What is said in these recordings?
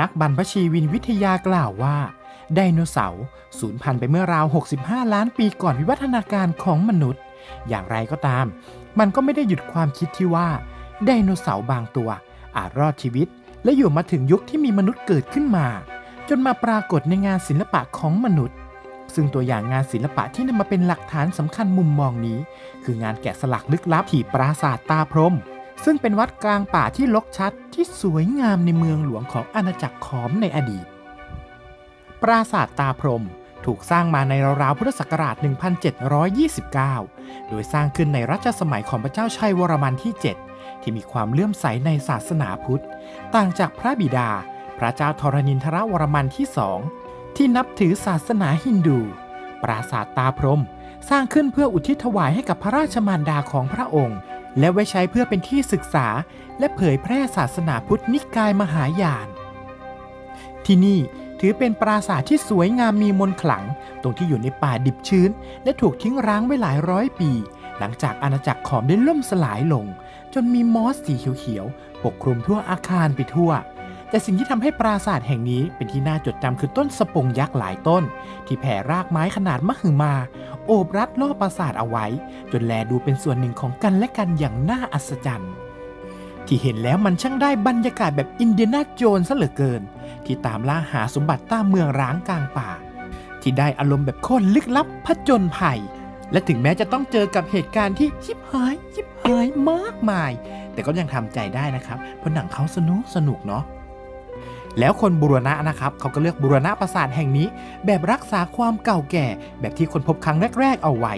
นักบรรพชีวินวิทยากล่าวว่าไดโนเสาร์สูญพันธุ์ไปเมื่อราว 65 ล้านปีก่อนวิวัฒนาการของมนุษย์ อย่างไรก็ตาม มันก็ไม่ได้หยุดความคิดที่ว่าไดโนเสาร์บางตัว อาจรอดชีวิต และอยู่มาถึงยุคที่มีมนุษย์เกิดขึ้นมา จนมาปรากฏในงานศิลปะของมนุษย์ ซึ่งตัวอย่างงานศิลปะที่นำมาเป็นหลักฐานสำคัญมุมมองนี้ คืองานแกะสลักลึกลับที่ปราสาทตาพรม ซึ่งเป็นวัดกลางป่าที่ลกชัดที่สวยงามในเมืองหลวงของอาณาจักรขอมในอดีต ปราสาทตาพรหมถูกสร้างมาในราวๆพุทธศักราช 1729 โดยสร้างขึ้นในรัชสมัยของพระเจ้าชัยวรมันที่ 7 ที่มีความเลื่อมใสในศาสนาพุทธ ต่างจากพระบิดา พระเจ้าธรณินทรวรมันที่สองที่นับถือศาสนาฮินดู ปราสาทตาพรหมสร้างขึ้นเพื่ออุทิศถวายให้กับพระราชมารดาของพระองค์ และไว้ใช้เพื่อเป็นที่ศึกษาและเผยแพร่ศาสนาพุทธนิกายมหายาน ที่นี่ถือเป็นปราสาทที่สวยงามมีมนขลัง ตรงที่อยู่ในป่าดิบชื้น และถูกทิ้งร้างไว้หลายร้อยปี หลังจากอาณาจักรขอมได้ล่มสลายลง จนมีมอสสีเขียวๆปกคลุมทั่วอาคารไปทั่ว แต่สิ่งที่ทำให้ปราสาทแห่งนี้เป็นที่น่าจดจำคือต้นสปงยักษ์หลายต้น ที่แผ่รากไม้ขนาดมหึมา โอบรัดรอปราสาทเอาไว้ จนแลดูเป็นส่วนหนึ่งของกันและกันอย่างน่าอัศจรรย์ที่เห็นแล้วมันช่างได้บรรยากาศแบบอินเดียนาโจนซะเหลือเกิน ที่ตามล่าหาสมบัติใต้เมืองร้างกลางป่า ที่ได้อารมณ์แบบโคนลึกลับผจญภัย และถึงแม้จะต้องเจอกับเหตุการณ์ที่ชิบหายชิบหายมากมาย แต่ก็ยังทำใจได้นะครับ เพราะหนังเขาสนุกสนุกเนาะ แล้วคนบูรณะนะครับเขาก็เลือกบูรณะปราสาทแห่งนี้ แบบรักษาความเก่าแก่ แบบที่คนพบครั้งแรก ๆ เอาไว้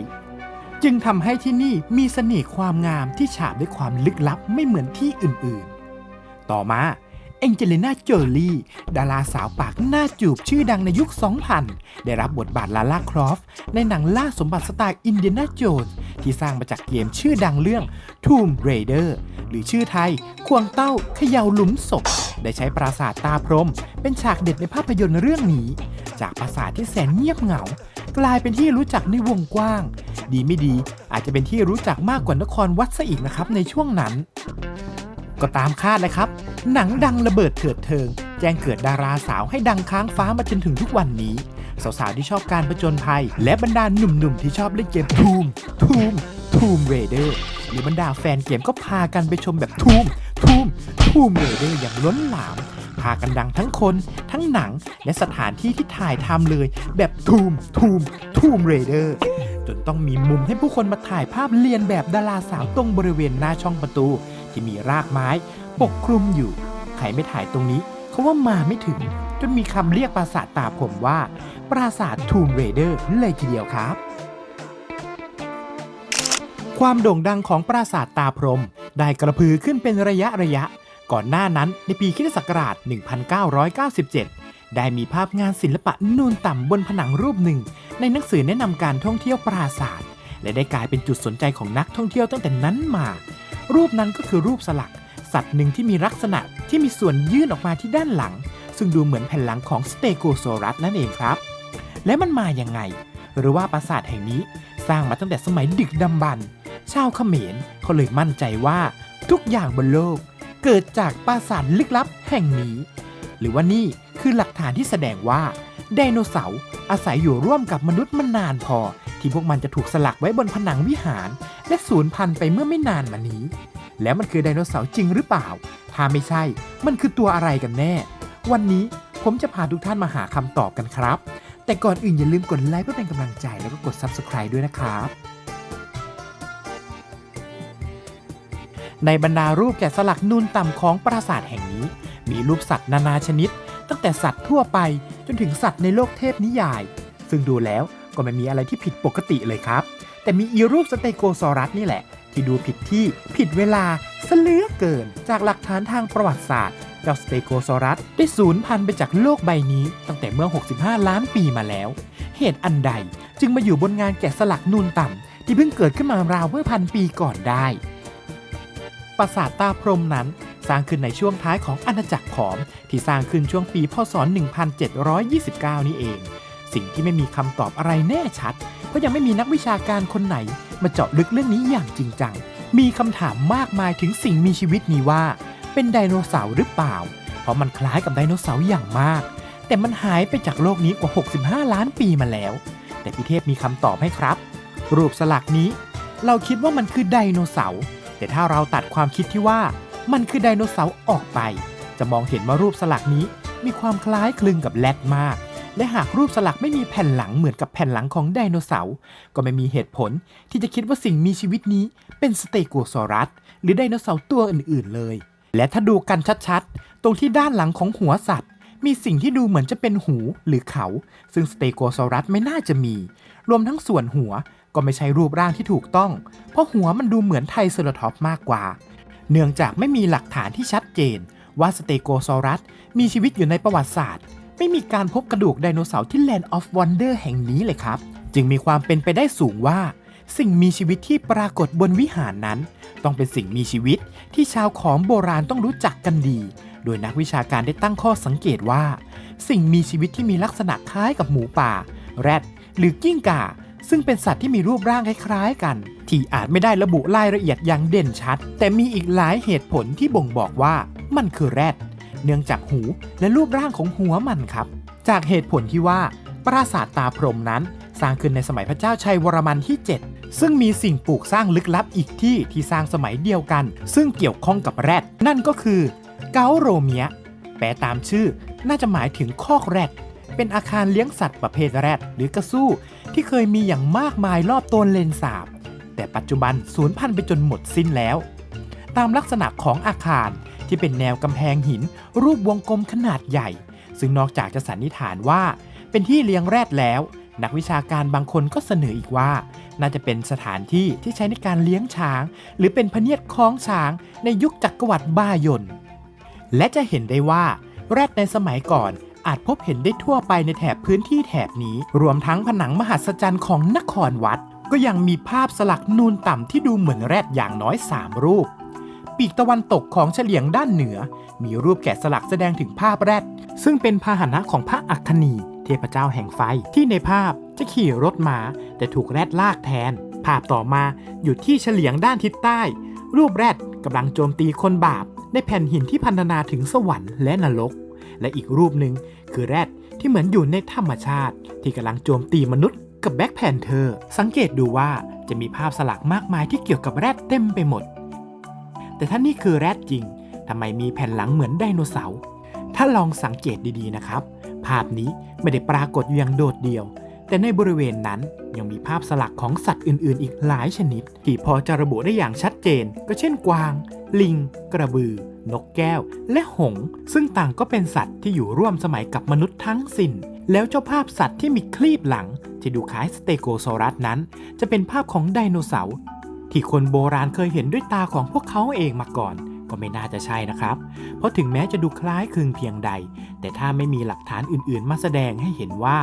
จึงทำให้ที่นี่มีเสน่ห์ความงามที่ฉาบด้วยความลึกลับไม่เหมือนที่อื่นๆ ต่อมาเอ็งเจลิน่าโจลี่ ดาราสาวปากหน้าจูบชื่อดังในยุค 2000 ได้รับบทบาทลาล่าครอฟในหนังล่าสมบัติสไตล์อินเดียนาโจนส์ที่สร้างมาจากเกมชื่อดังเรื่อง Tomb Raider หรือชื่อไทย ควงเต้าเขย่าหลุมศพ ได้ใช้ปราสาทตาพรม เป็นฉากเด็ดในภาพยนตร์เรื่องนี้ จากปราสาทที่แสนเงียบเหงา กลายเป็นที่รู้จักในวงกว้าง ดีไม่ดีอาจจะเป็นที่รู้จักมากกว่านครวัดซะอีกนะครับในช่วงนั้น ก็ตามคาดเลยครับ หนังดังระเบิดเถิดเทิง แจ้งเกิดดาราสาวให้ดังค้างฟ้ามาจนถึงทุกวันนี้สาวๆที่ชอบการผจญภัย และบรรดาหนุ่มๆที่ชอบเล่นเกมทูมทูมทูมเรเดอร์ หรือบรรดาแฟนเกมก็พากันไปชมแบบทูมทูมทูมเรเดอร์อย่างล้นหลาม พากันดังทั้งคน ทั้งหนัง และสถานที่ที่ถ่ายทำเลย แบบทูมทูมทูมเรเดอร์จนต้องมีมุมให้ผู้คนมาถ่ายภาพเลียนแบบดาราสาวตรงบริเวณหน้าช่องประตู ที่มีรากไม้ปกคลุมอยู่ ใครไม่ถ่ายตรงนี้เขาว่ามาไม่ถึง จนมีคำเรียกปราสาทตาผมว่า ปราสาททูมเรเดอร์เลยทีเดียวครับ ความโด่งดังของปราสาทตาพรหมได้กระพือขึ้นเป็นระยะระยะ ก่อนหน้านั้นในปีคิศักราช 1997 ได้มีภาพงานศิลปะนูนต่ำบนผนังรูปหนึ่ง ในหนังสือแนะนำการท่องเที่ยวปราสาท และได้กลายเป็นจุดสนใจของนักท่องเที่ยวตั้งแต่นั้นมา รูปนั้นก็คือรูปสลัก สัตว์หนึ่งที่มีลักษณะที่มีส่วนยื่นออกมาที่ด้านหลัง ซึ่งดูเหมือนแผ่นหลังของสเตโกโซรัสนั่นเองครับ และมันมาอย่างไง หรือว่าปราสาทแห่งนี้สร้างมาตั้งแต่สมัยดึกดำบรร ชาวเขมรเขาเลยมั่นใจว่าทุกอย่างบนโลก เกิดจากปราสาทลึกลับแห่งนี้ หรือว่านี่คือหลักฐานที่แสดงว่าไดโนเสาร์อาศัยอยู่ร่วมกับมนุษย์มานานพอ ที่พวกมันจะถูกสลักไว้บนผนังวิหาร และสูญพันธุ์ไปเมื่อไม่นานมานี้ แล้วมันคือไดโนเสาร์จริงหรือเปล่า ถ้าไม่ใช่ มันคือตัวอะไรกันแน่ วันนี้ผมจะพาทุกท่านมาหาคำตอบกันครับ แต่ก่อนอื่นอย่าลืมกดไลค์เพื่อเป็นกำลังใจแล้วก็กด Subscribe ด้วยนะครับ ในบรรดารูปแกะสลักนูนต่ำของปราสาทแห่งนี้ มีรูปสัตว์นานาชนิด ตั้งแต่สัตว์ทั่วไปจนถึงสัตว์ในโลกเทพนิยาย ซึ่งดูแล้วก็ไม่มีอะไรที่ผิดปกติเลยครับ แต่มีอีรูปสเตโกซอรัสนี่แหละ ที่ดูผิดที่ผิดเวลาเสลือเกิน จากหลักฐานทางประวัติศาสตร์เจ้าสเตโกซอรัสได้สูญพันธุ์ไปจากโลกใบนี้ ตั้งแต่เมื่อ 65 ล้านปีมาแล้ว เหตุอันใดจึงมาอยู่บนงานแกะสลักนูนต่ำที่เพิ่งเกิดขึ้นมาราวเมื่อพันปีก่อนได้ ปราสาทตาพรมนั้น สร้างขึ้นในช่วงท้ายของอาณาจักรขอม ที่สร้างขึ้นช่วงปีพศ 1729 นี่เอง สิ่งที่ไม่มีคำตอบอะไรแน่ชัด เพราะยังไม่มีนักวิชาการคนไหน มาเจาะลึกเรื่องนี้อย่างจริงจัง มีคำถามมากมายถึงสิ่งมีชีวิตนี้ว่า เป็นไดโนเสาร์หรือเปล่า เพราะมันคล้ายกับไดโนเสาร์อย่างมาก แต่มันหายไปจากโลกนี้กว่า 65 ล้านปีมาแล้ว แต่พีเทพมีคำตอบให้ครับ รูปสลักนี้เราคิดว่ามันคือไดโนเสาร์ แต่ถ้าเราตัดความคิดที่ว่ามันคือไดโนเสาร์ออกไป จะมองเห็นว่ารูปสลักนี้มีความคล้ายคลึงกับแรดมาก และหากรูปสลักไม่มีแผ่นหลังเหมือนกับแผ่นหลังของไดโนเสาร์ก็ไม่มีเหตุผลที่จะคิดว่าสิ่งมีชีวิตนี้เป็นสเตโกซอรัส หรือไดโนเสาร์ตัวอื่น ๆ เลย และถ้าดูกันชัดๆ ตรงที่ด้านหลังของหัวสัตว์ มีสิ่งที่ดูเหมือนจะเป็นหูหรือเขา ซึ่งสเตโกซอรัสไม่น่าจะมี รวมทั้งส่วนหัว ก็ไม่ใช่รูปร่างที่ถูกต้อง เพราะหัวมันดูเหมือนไทรเซอราทอปมากกว่า เนื่องจากไม่มีหลักฐานที่ชัดเจน ว่าสเตโกซอรัสมีชีวิตอยู่ในประวัติศาสตร์ ไม่มีการพบกระดูกไดโนเสาร์ที่ Land of Wonder แห่งนี้เลยครับ จึงมีความเป็นไปได้สูงว่า สิ่งมีชีวิตที่ปรากฏบนวิหารนั้น ต้องเป็นสิ่งมีชีวิตที่ชาวขอมโบราณต้องรู้จักกันดี โดยนักวิชาการได้ตั้งข้อสังเกตว่า สิ่งมีชีวิตที่มีลักษณะคล้ายกับหมูป่า แรดหรือกิ้งก่า ซึ่งเป็นสัตว์ที่มีรูปร่างคล้ายๆกัน ที่อาจไม่ได้ระบุรายละเอียดอย่างเด่นชัด แต่มีอีกหลายเหตุผลที่บ่งบอกว่ามันคือแรด เนื่องจากหูและรูปร่างของหัวมันครับ จากเหตุผลที่ว่า ปราสาทตาพรหมนั้น สร้างขึ้นในสมัยพระเจ้าชัยวรมันที่ 7 ซึ่งมีสิ่งปลูกสร้างลึกลับอีกที่ที่สร้างสมัยเดียวกัน ซึ่งเกี่ยวข้องกับแรด นั่นก็คือเกาโรเมียแปลตามชื่อน่าจะหมายถึงคอกแรด เป็นอาคารเลี้ยงสัตว์ประเภทแรดหรือกระสู้ ที่เคยมีอย่างมากมายรอบโตนเลนสาบ แต่ปัจจุบันสูญพันธุ์ไปจนหมดสิ้นแล้ว ตามลักษณะของอาคารที่เป็นแนวกำแพงหิน รูปวงกลมขนาดใหญ่ ซึ่งนอกจากจะสันนิษฐานว่า เป็นที่เลี้ยงแรดแล้ว นักวิชาการบางคนก็เสนออีกว่า น่าจะเป็นสถานที่ที่ใช้ในการเลี้ยงช้าง หรือเป็นพเนียดคล้องช้างในยุคจักรวรรดิบ้ายนและจะเห็นได้ว่าแรดในสมัยก่อน อาจพบเห็นได้ทั่วไปในแถบพื้นที่แถบนี้ รวมทั้งผนังมหัศจรรย์ของนครวัด ก็ยังมีภาพสลักนูนต่ำที่ดูเหมือนแรดอย่างน้อย 3 รูป ปีกตะวันตกของเฉลียงด้านเหนือ มีรูปแกะสลักแสดงถึงภาพแรด ซึ่งเป็นพาหนะของพระอัคคณีเทพเจ้าแห่งไฟที่ในภาพจะขี่รถม้าแต่ถูกแรดลากแทน ภาพต่อมาอยู่ที่เฉลียงด้านทิศใต้ รูปแรดกำลังโจมตีคนบาปในแผ่นหินที่พันธนาถึงสวรรค์และนรก และอีกรูปหนึ่งคือแรดที่เหมือนอยู่ในธรรมชาติ ที่กำลังโจมตีมนุษย์กับแบ็คแพนเทอร์สังเกตดูว่าจะมีภาพสลักมากมายที่เกี่ยวกับแรดเต็มไปหมด แต่ถ้านี่คือแรดจริงทำไมมีแผ่นหลังเหมือนไดโนเสาร์ถ้าลองสังเกตดีๆนะครับ ภาพนี้ไม่ได้ปรากฏอย่างโดดเดี่ยว แต่ในบริเวณนั้นยังมีภาพสลักของสัตว์อื่นๆ อีกหลายชนิด ที่พอจะระบุได้อย่างชัด เจนก็เช่นกวาง ลิง กระบือ นกแก้ว และหงส์ซึ่งต่างก็เป็นสัตว์ที่อยู่ร่วมสมัยกับมนุษย์ทั้งสิ้น แล้วเจ้าภาพสัตว์ที่มีคลีบหลัง ที่ดูคล้ายสเตโกซอรัสนั้น จะเป็นภาพของไดโนเสาร์ที่คนโบราณเคยเห็นด้วยตาของพวกเขาเองมาก่อนก็ไม่น่าจะใช่นะครับ เพราะถึงแม้จะดูคล้ายคลึงเพียงใด แต่ถ้าไม่มีหลักฐานอื่นๆ มาแสดงให้เห็นว่า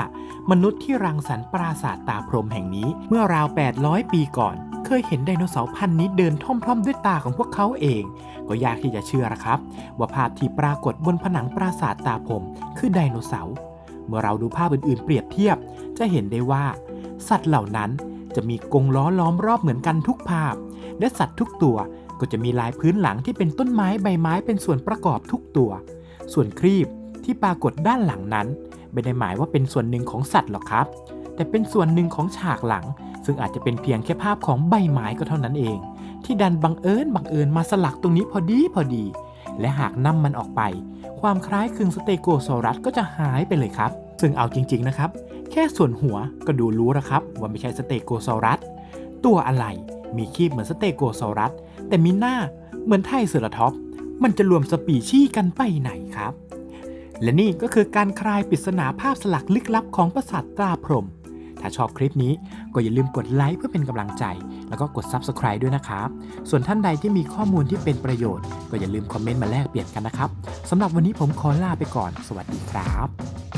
มนุษย์ที่รังสรรค์ปราสาทตาพรหมแห่งนี้เมื่อราว 800 ปีก่อน ยเห็นไดโนเสาร์พันธุ์นี้เดินท่อมๆด้วยตาของพวกเขาเอง ก็ยากที่จะเชื่อละครับ ว่าภาพที่ปรากฏบนผนังปราสาทตาพรหมคือไดโนเสาร์เมื่อเราดูภาพอื่นๆ เปรียบเทียบ จะเห็นได้ว่า สัตว์เหล่านั้นจะมีกรงล้อล้อมรอบเหมือนกันทุกภาพ และสัตว์ทุกตัวก็จะมีลายพื้นหลังที่เป็นต้นไม้ใบไม้เป็นส่วนประกอบทุกตัว ส่วนครีบที่ปรากฏด้านหลังนั้น ไม่ได้หมายว่าเป็นส่วนหนึ่งของสัตว์หรอกครับ แต่เป็นส่วนหนึ่งของฉากหลัง ซึ่งอาจจะเป็นเพียงแค่ภาพของใบไม้ก็เท่านั้นเอง ที่ดันบังเอิญบังเอิญมาสลักตรงนี้พอดีพอดี และหากนำมันออกไป ความคล้ายคลึงสเตโกซอรัสก็จะหายไปเลยครับ ซึ่งเอาจริง ๆ นะครับ แค่ส่วนหัวก็ดูรู้แล้วครับ ว่าไม่ใช่สเตโกซอรัสตัวอะไรมีคีบเหมือนสเตโกซอรัสแต่มีหน้าเหมือนไทเซอราทอปมันจะรวมสปีชีส์กันไปไหนครับ และนี่ก็คือการคลายปริศนาภาพสลักลึกลับของปราสาทตราพรหม ถ้าชอบคลิปนี้ก็อย่าลืมกดไลค์เพื่อเป็นกำลังใจ แล้วก็กด Subscribe ด้วยนะครับ ส่วนท่านใดที่มีข้อมูลที่เป็นประโยชน์ก็อย่าลืมคอมเมนต์มาแลกเปลี่ยนกันนะครับสำหรับวันนี้ผมขอลาไปก่อน สวัสดีครับ